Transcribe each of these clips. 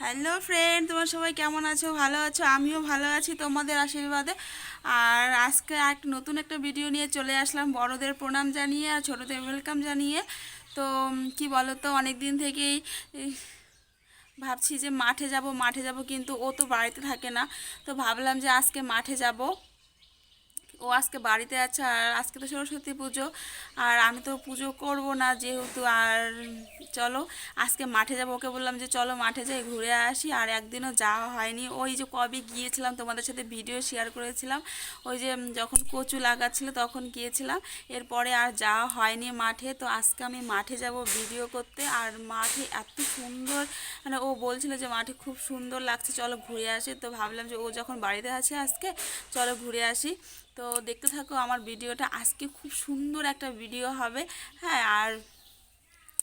Hello friend, তোমার সবাই কেমন আছো? ভালো আছো? আমিও ভালো আছি তোমাদের আশীর্বাদে। আর আজকে এক নতুন একটা ভিডিও নিয়ে চলে আসলাম বড়দের প্রণাম জানিয়ে আর ছোটোদের ওয়েলকাম জানিয়ে। তো কি বলো তো অনেক দিন থেকেই ভাবছি যে মাঠে যাব মাঠে যাব কিন্তু ও তো বাড়িতে থাকে না। তো ভাবলাম যে আজকে মাঠে যাব। ও আজকে বাড়িতে আছে আর আজকে তো সরস্বতী পুজো। আর আমি তো পুজো করব না যেহেতু, আর চলো, আজকে মাঠে যাব। ওকে বললাম যে চলো মাঠে যাই, ঘুরে আসি। আর একদিনও যাওয়া হয়নি। ওই যে কবে গিয়েছিলাম, তোমাদের সাথে ভিডিও শেয়ার করেছিলাম। ওই যে যখন কচু লাগাচ্ছিল তখন গিয়েছিলাম। এরপরে আর যাওয়া হয়নি মাঠে। তো আজকে আমি মাঠে যাব ভিডিও করতে। আর মাঠে এত সুন্দর মানে ও বলছিল যে মাঠে খুব সুন্দর লাগছে, চলো ঘুরে আসি। তো ভাবলাম যে ও যখন বাড়িতে আছে আজকে, চলো ঘুরে আসি। তো দেখতে থাকো আমার ভিডিওটা আজকে খুব সুন্দর একটা ভিডিও হবে। হ্যাঁ আর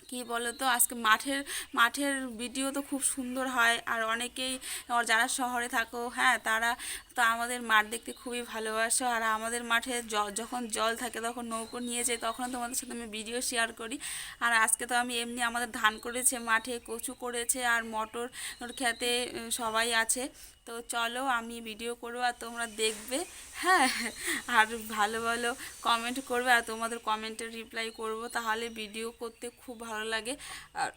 কি বলো তো আজকে মাঠের মাঠের ভিডিও তো খুব সুন্দর হয়। আর অনেকেই যারা শহরে থাকো হ্যাঁ তারা তো আমাদের মাঠ দেখতে খুবই ভালোবাসো। আর আমাদের মাঠে যখন জল থাকে, তখন নৌকো নিয়ে যাই তখন তোমাদের সাথে আমি ভিডিও শেয়ার করি। আর আজকে তো আমি এমনি আমাদের ধান করেছে, মাঠে কচু করেছে, আর মটর খেতে সবাই আছে। তো চলো আমি ভিডিও করব আর তোমরা দেখবে। হ্যাঁ আর ভালো ভালো কমেন্ট করবে আর তোমাদের কমেন্টের রিপ্লাই করব। তাহলে ভিডিও করতে খুব ভালো লাগে। আর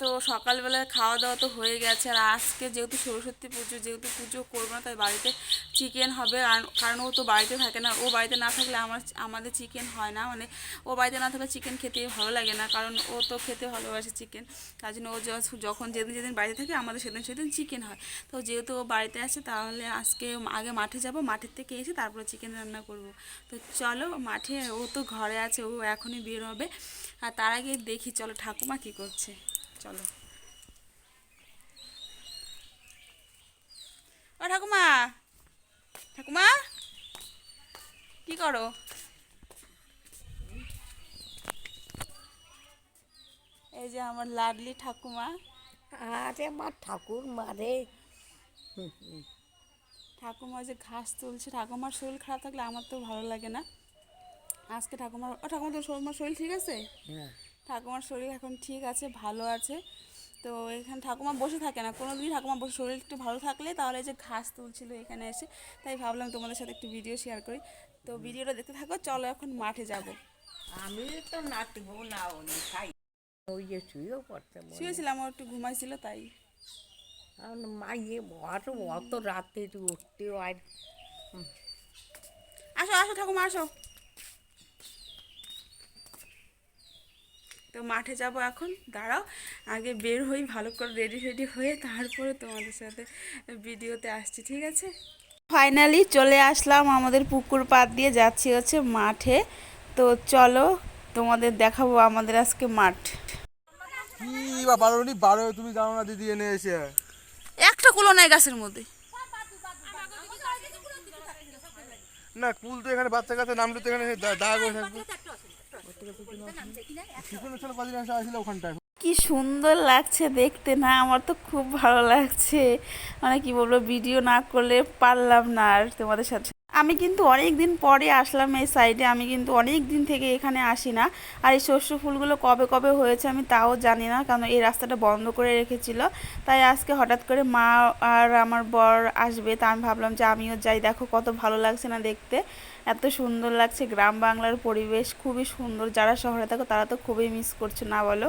তো সকালবেলায় খাওয়া দাওয়া তো হয়ে গেছে। আর আজকে যেহেতু সরস্বতী পুজো, যেহেতু পুজো করব না, তাই বাড়িতে চিকেন হবে, আর কারণ ও তো বাড়িতে থাকে না। ও বাড়িতে না থাকলে আমার আমাদের চিকেন হয় না। মানে ও বাড়িতে না থাকলে চিকেন খেতে ভালো লাগে না, কারণ ও তো খেতে ভালোবাসে চিকেন তার জন্য ও যখন যেদিন যেদিন বাড়িতে থাকে, আমাদের সেদিন সেদিন চিকেন হয়। তো যেহেতু ও বাড়িতে আছে, তাহলে আজকে আগে মাঠে যাব, মাঠের থেকে এসে তারপরে চিকেন রান্না করব। তো চলো মাঠে, ও তো ঘরে আছে, ও এখনই বের হবে আর তার আগে দেখি, চলো ঠাকুমা কী করছে। চলো। ও ঠাকুমা! ঠাকুমা? কি করো? এই যে আমার লাডলি ঠাকুমা। আরে আমার ঠাকুর মারে ঠাকুমা যে ঘাস তুলছে। ঠাকুমার শরীর খারাপ থাকলে আমার তো ভালো লাগে না। আজকে ঠাকুমার ও ঠাকুমা তো তোমার শরীর ঠিক আছে? হ্যাঁ। ঠাকুমার শরীর এখন ঠিক আছে ভালো আছে। তো এখানে ঠাকুমা বসে থাকে না। কোনো দিনই ঠাকুমা বসে শরীর একটু ভালো থাকলে তাহলে যে ঘাস তুলছিল এখানে এসে তাই ভাবলাম তোমাদের সাথে একটু ভিডিও শেয়ার করি। তো ভিডিওটা দেখতে থাকো চলো এখন মাঠে যাব। আমি তো না খাই। ওই যে শুয়েও পড়তে শুয়েছিলাম ও একটু ঘুমাইছিল তাই। মাইয়ে আরও অত রাতে উঠতে আর আসো আসো ঠাকুমা আসো। তো মাঠে যাব এখন দাঁড়াও আগে বের হই ভালো করে রেডি রেডি হয়ে তারপরে তোমাদের সাথে ভিডিওতে আসছি ঠিক আছে? ফাইনালি চলে আসলাম আমাদের পুকুর পাড় দিয়ে যাচ্ছি হচ্ছে মাঠে। তো চলো তোমাদের দেখাবো আমাদের আজকে মাঠ। কি বা বারো বারো তুমি জানো না দিদি এনে এসে? একটা কুলো নাই গাছের মধ্যে। না কুল তো এখানে বাচ্চা কাছে নামলে তো এখানে দাগ হয়ে থাকবে। কি সুন্দর লাগছে দেখতে না, আমার তো খুব ভালো লাগছে। মানে কি বলব ভিডিও না করলে পারলাম না আর তোমাদের সাথে। আমি কিন্তু অনেক দিন পরে আসলাম এই সাইডে আমি কিন্তু অনেক দিন থেকে এখানে আসি না। আর এই শস্য ফুলগুলো কবে কবে হয়েছে আমি তাও জানি না, কারণ এই রাস্তাটা বন্ধ করে রেখেছিল। তাই আজকে হঠাৎ করে মা আর আমার বর আসবে, তা আমি ভাবলাম যে আমিও যাই। দেখো কত ভালো লাগছে না দেখতে। এত সুন্দর লাগছে। গ্রাম বাংলার পরিবেশ খুবই সুন্দর। যারা শহরে থাকো তারা তো খুবই মিস করছে, না বলো?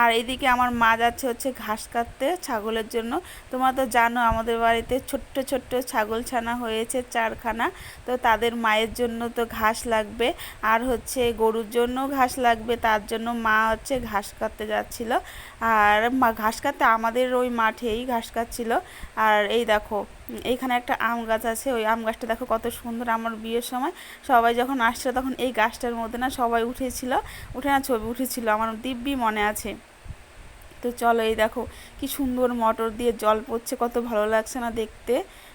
আর এদিকে আমার মা যাচ্ছে হচ্ছে ঘাস কাটতে ছাগলের জন্য। তোমরা তো জানো আমাদের বাড়িতে ছোট্ট ছোট্ট ছাগল ছানা হয়েছে চারখানা। তো তাদের মায়ের জন্য তো ঘাস লাগবে। আর হচ্ছে গরুর জন্য ঘাস লাগবে। তার জন্য মা হচ্ছে ঘাস কাটতে যাচ্ছিল। আর ঘাস কাটতে আমাদের ওই মাঠেই ঘাস কাটছিল। আর এই দেখো এইখানে একটা আম গাছ আছে, ওই আম গাছটা দেখো কত সুন্দর আমার বিয়ের সময়। সবাই যখন আসছে তখন এই গাছটার মধ্যে না সবাই উঠেছিল, উঠে না ছবি উঠেছিল, আমার দিব্যি মনে আছে। তো চলো এই দেখো কি সুন্দর মটর দিয়ে জল পড়ছে, কত ভালো লাগছে না দেখতে।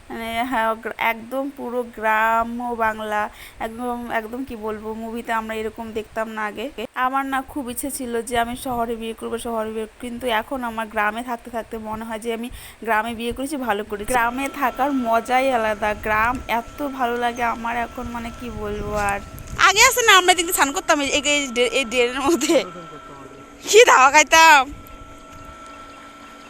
মানে হ্যাঁ একদম পুরো গ্রাম্য বাংলা, একদম একদম কি বলব মুভিতে আমরা এরকম দেখতাম না আগে। আমার না খুব ইচ্ছে ছিল যে আমি শহরে বিয়ে করব, শহরে বিয়ে কিন্তু এখন আমার গ্রামে থাকতে থাকতে মনে হয় যে আমি গ্রামে বিয়ে করেছি, ভালো করেছি। গ্রামে থাকার মজাই আলাদা, গ্রাম এত ভালো লাগে, আমার এখন মানে কি বলব আর। আগে আছে না, আমরা কিন্তু স্নান করতাম, এই ড্রেনের মধ্যে। কি ধাওয়া খাইতাম।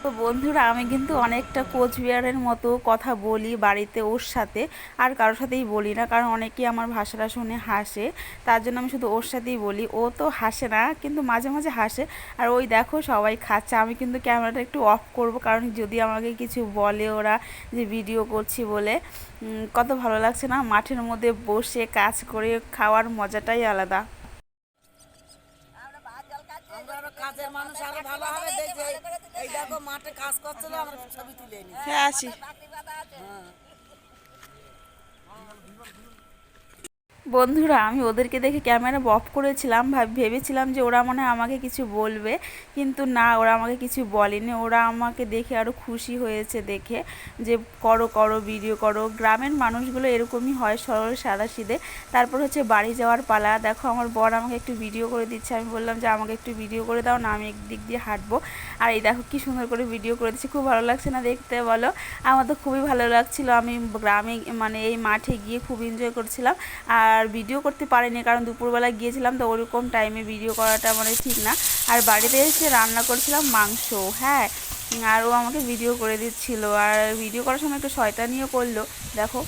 তো বন্ধুরা, আমি কিন্তু অনেকটা কোচবিহারের মতো কথা বলি বাড়িতে ওর সাথে, আর কারোর সাথেই বলি না, কারণ অনেকেই আমার ভাষাটা শুনে হাসে, তার জন্য আমি শুধু ওর সাথেই বলি। ও তো হাসে না, কিন্তু মাঝে মাঝে হাসে, আর ওই দেখো সবাই খাচ্ছে, আমি কিন্তু ক্যামেরাটা একটু অফ করব, কারণ যদি আমাকে কিছু বলে ওরা যে ভিডিও করছি বলে কত ভালো লাগছে না, মাঠের মধ্যে বসে কাজ করে খাওয়ার মজাটাই আলাদা। মানুষ, আরও ভালো হবে দেখবে এই দেখো মাঠে কাজ করছিল আমরা ছবি তুলে নি হ্যাঁ আছি বন্ধুরা, আমি ওদেরকে দেখে ক্যামেরা অফ করেছিলাম, ভাব- ভেবেছিলাম যে ওরা মনে হয় আমাকে কিছু বলবে, কিন্তু না, ওরা আমাকে কিছু বলেনি। ওরা আমাকে দেখে আরও খুশি হয়েছে দেখে যে, করো করো ভিডিও করো। গ্রামের মানুষগুলো এরকমই হয় সরল সাদা সিধে তারপর হচ্ছে বাড়ি যাওয়ার পালা। দেখো, আমার বর আমাকে একটু ভিডিও করে দিচ্ছে। আমি বললাম যে, আমাকে একটু ভিডিও করে দাও, না আমি একদিক দিয়ে হাঁটবো। আর এই দেখো, কি সুন্দর করে ভিডিও করে দিচ্ছে। খুব ভালো লাগছে না দেখতে, বলো? আমার তো খুবই ভালো লাগছিল। আমি গ্রামে মানে এই মাঠে গিয়ে খুব এনজয় করছিলাম। আর ভিডিও করতে পারিনি, কারণ দুপুরবেলা গিয়েছিলাম তো ওরকম টাইমে ভিডিও করাটা মানে ঠিক না। আর বাড়িতে এসে রান্না করেছিলাম মাংস হ্যাঁ। আর ও আমাকে ভিডিও করে দিচ্ছিল। আর ভিডিও করার সময় একটু শয়তানিও করল। দেখো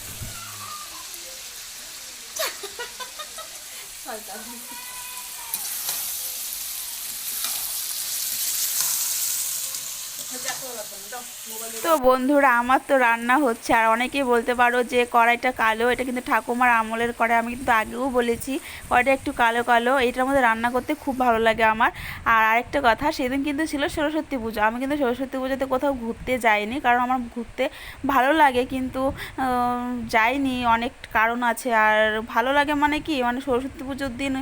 তো বন্ধুরা, আমার তো রান্না হচ্ছে। আর অনেকেই বলতে পারো যে কড়াইটা কালো, এটা কিন্তু ঠাকুমার আমলের কড়াই, আমি কিন্তু আগেও বলেছি। কড়াইটা একটু কালো কালো এটার মধ্যে রান্না করতে খুব ভালো লাগে আমার। আর আরেকটা কথা, সেদিন কিন্তু ছিল সরস্বতী পুজো। আমি কিন্তু সরস্বতী পুজোতে কোথাও ঘুরতে যাইনি, কারণ আমার ঘুরতে ভালো লাগে, কিন্তু যাইনি, অনেক কারণ আছে। আর ভালো লাগে মানে কি মানে সরস্বতী পুজোর দিন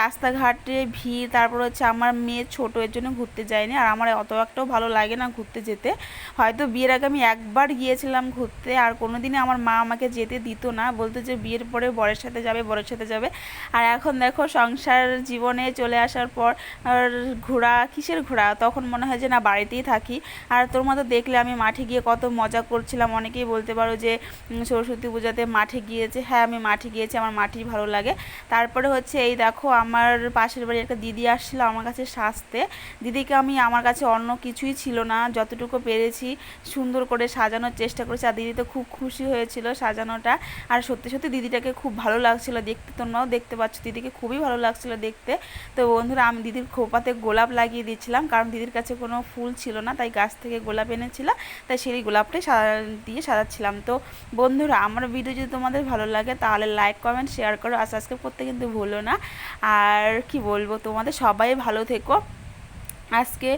রাস্তাঘাটে ভিড়, তারপর হচ্ছে আমার মেয়ে ছোটো, এর জন্য ঘুরতে যায়নি। আর আমার অত একটাও ভালো লাগে না ঘুরতে যেতে। হয়তো বিয়ের আগে আমি একবার গিয়েছিলাম ঘুরতে, আর কোনো দিনই আমার মা আমাকে যেতে দিত না। বলতো যে বিয়ের পরে বরের সাথে যাবে, বরের সাথে যাবে। আর এখন দেখো সংসার জীবনে চলে আসার পর ঘোরা, কিসের ঘোরা? তখন মনে হয় যে না, বাড়িতেই থাকি। আর তোর মতো দেখলে আমি মাঠে গিয়ে কত মজা করছিলাম। অনেকেই বলতে পারো যে সরস্বতী পূজাতে মাঠে গিয়েছে। হ্যাঁ আমি মাঠে গিয়েছি, আমার মাঠেই ভালো লাগে। তারপরে হচ্ছে এই দেখো আমার পাশের বাড়ির একটা দিদি আসছিল আমার কাছে সাজতে। দিদিকে আমি, আমার কাছে অন্য কিছুই ছিল না। যতটুকু পেরেছি সুন্দর করে সাজানোর চেষ্টা করেছি আর দিদি তো খুব খুশি হয়েছিল সাজানোটা। আর সত্যি সত্যি দিদিটাকে খুব ভালো লাগছিল দেখতে, তোমরাও দেখতে পাচ্ছ, দিদিকে খুবই ভালো লাগছিল দেখতে। তো বন্ধুরা, আমি দিদির খোপাতে গোলাপ লাগিয়ে দিচ্ছিলাম কারণ দিদির কাছে কোনো ফুল ছিল না, তাই গাছ থেকে গোলাপ এনেছিলাম তাই সেই গোলাপটাই সাজা দিয়ে সাজাচ্ছিলাম। তো বন্ধুরা, আমার ভিডিও যদি তোমাদের ভালো লাগে, তাহলে লাইক কমেন্ট শেয়ার করো, আর সাবস্ক্রাইব করতে কিন্তু ভুলো না। আর কি বলব, তোমাদের সবাই ভালো থেকো। আজকে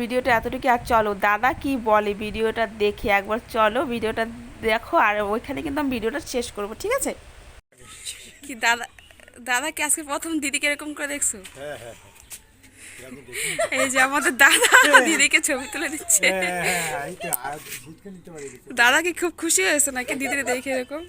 ভিডিওটা এতটুকু আর চলো দাদা কি বলে ভিডিওটা দেখে? একবার চলো ভিডিওটা দেখো আর ওইখানে কিন্তু আমি ভিডিওটা শেষ করব ঠিক আছে? কি দাদা দাদা কি আজকে প্রথম দিদিকে এরকম করে দেখছ? এই যে আমাদের দাদা দিদিকে ছবি তুলে দিচ্ছে। দাদা কি খুব খুশি হয়েছে নাকি দিদিকে দেখে এরকম?